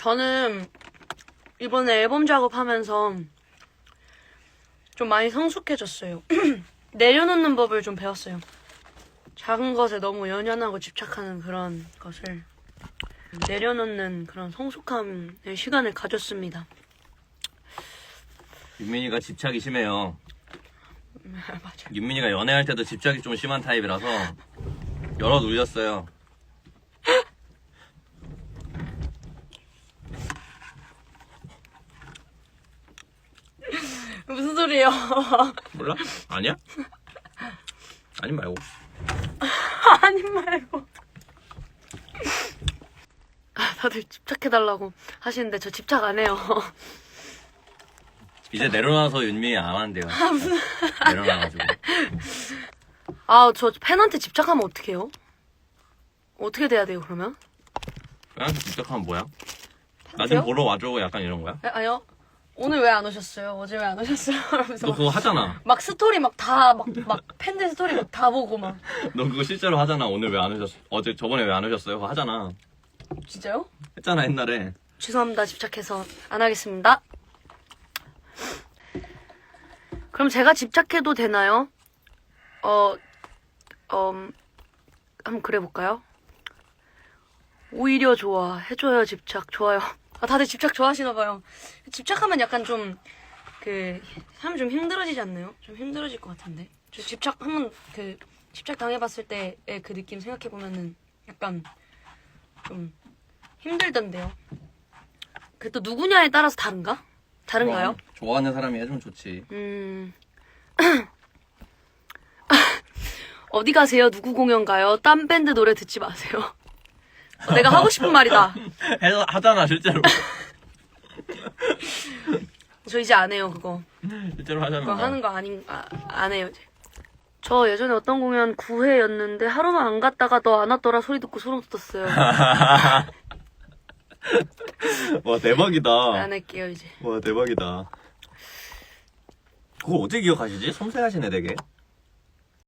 저는 이번에 앨범 작업하면서 좀 많이 성숙해졌어요. 내려놓는 법을 좀 배웠어요. 작은 것에 너무 연연하고 집착하는 그런 것을 내려놓는 그런 성숙함의 시간을 가졌습니다. 윤민이가 집착이 심해요. 맞아. 윤민이가 연애할 때도 집착이 좀 심한 타입이라서 열어 눌렸어요. 무슨 소리예요? 몰라? 아니야? 아니 말고. 아니 말고. 아, 다들 집착해달라고 하시는데 저 집착 안 해요. 이제 내려놔서 윤민이 안 한대요. 내려놔가지고. 아, 저 팬한테 집착하면 어떡해요? 어떻게 돼야 돼요, 그러면? 그냥 집착하면 뭐야? 나? 좀 보러 와줘 약간 이런 거야? 아, 아니요. 오늘 왜 안 오셨어요? 어제 왜 안 오셨어요? 그러면서 너 막, 그거 하잖아. 막 스토리 막 다, 막, 막 팬들 스토리 막 다 보고 막. 너 그거 실제로 하잖아. 오늘 왜 안 오셨어? 어제 저번에 왜 안 오셨어요? 그거 하잖아. 진짜요? 했잖아 옛날에. 죄송합니다. 집착해서 안 하겠습니다. 그럼 제가 집착해도 되나요? 어, 어, 음, 한번 그래 볼까요? 오히려 좋아. 해줘요, 집착. 좋아요. 아, 다들 집착 좋아하시나봐요. 집착하면 약간 좀, 그, 사람 좀 힘들어지지 않나요? 좀 힘들어질 것 같은데. 저 집착, 한번 그, 집착 당해봤을 때의 그 느낌 생각해보면은 약간 좀 힘들던데요. 그 또 누구냐에 따라서 다른가? 다른가요? 그럼 좋아하는 사람이 해주면 좋지. 음. 어디 가세요? 누구 공연 가요? 딴 밴드 노래 듣지 마세요. 어, 내가 하고 싶은 말이다. 해, 하잖아 실제로. 저 이제 안 해요, 그거. 실제로 하잖아. 그거 하는 거 아닌, 아, 안 해요, 이제. 저 예전에 어떤 공연 9회였는데 하루만 안 갔다가 너 안 왔더라 소리 듣고 소름 돋았어요. 와 대박이다. 안 할게요, 이제. 와 대박이다. 그걸 어떻게 기억하시지? 섬세하시네 되게.